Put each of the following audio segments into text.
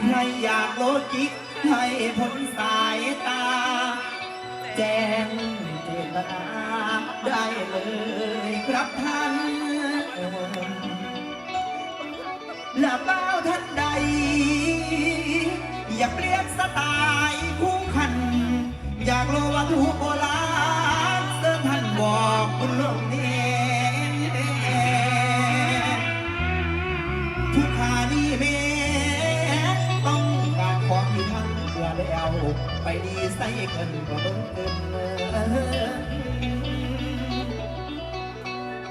ใครอยากโลจิกให้พ้นสายตา แจ้งเจตนาได้เลยครับท่านและเป้าท่านใด อย่าเปลี่ยนสไตล์คู่ขัน อยากรู้ว่าถูกโบราณเสื้อท่านบอกคุณลงนี้ ดีใส่เกินก็เบิ่งเกิน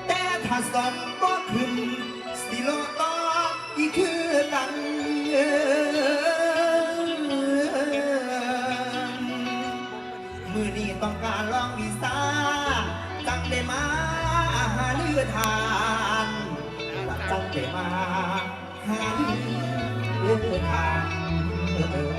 แต่ถ้าสอบก็ขึ้นสิโลตอบอีกคือกันมือนี้ต้องการลองวีซ่าจังได้มาหาเลือทานจังได้มาหาเลือทาน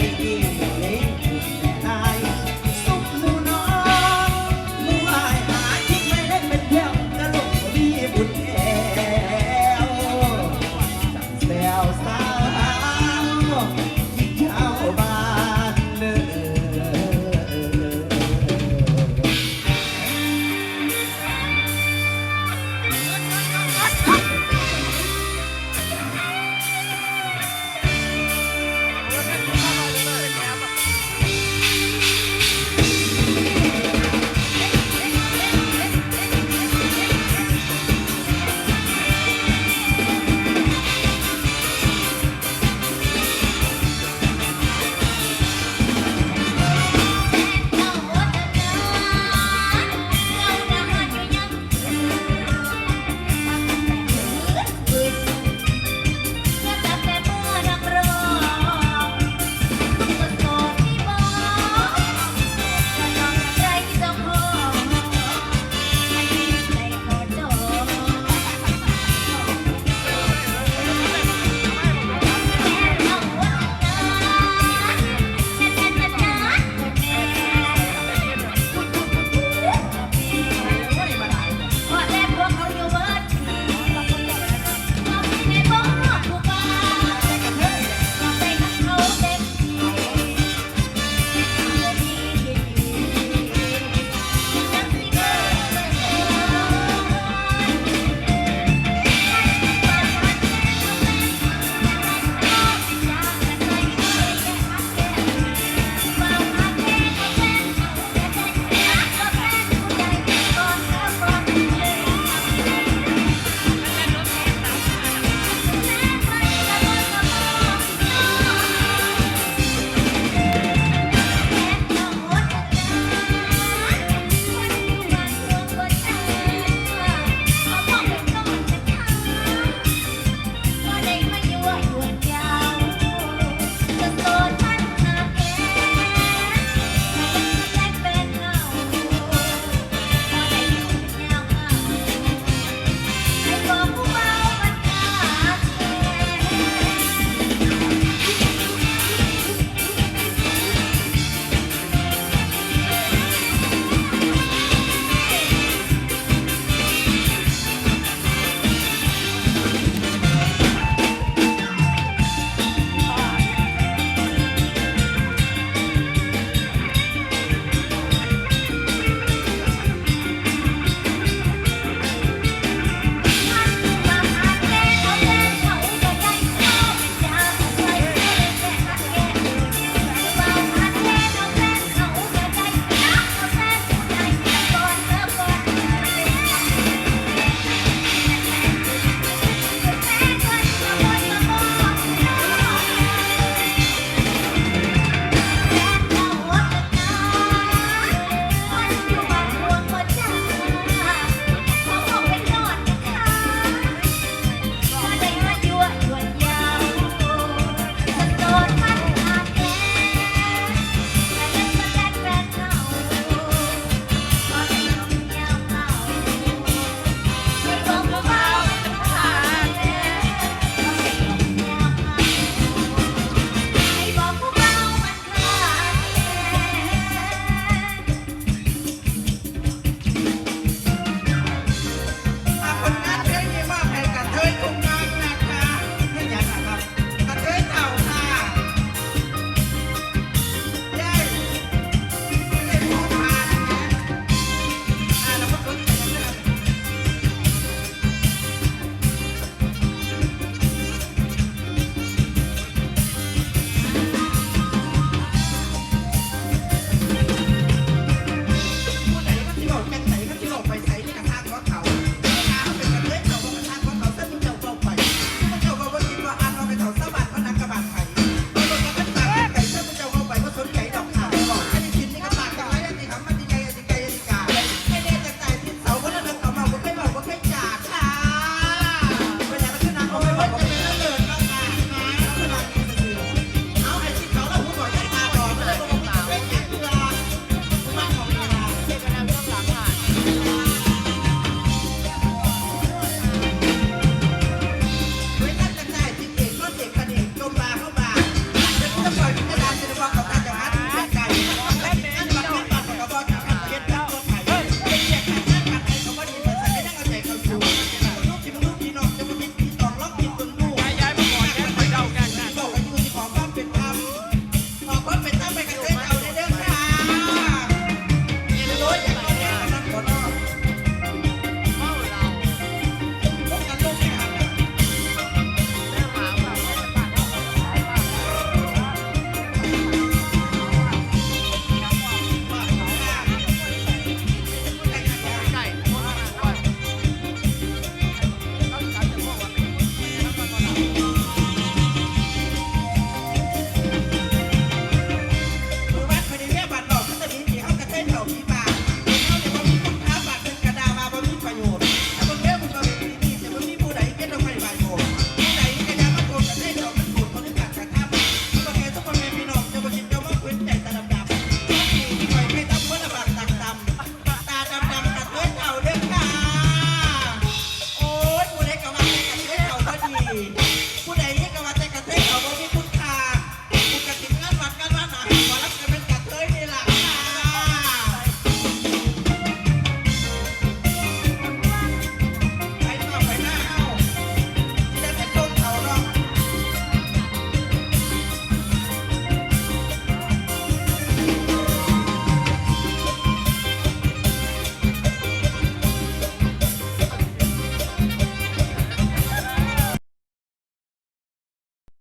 Hawaii.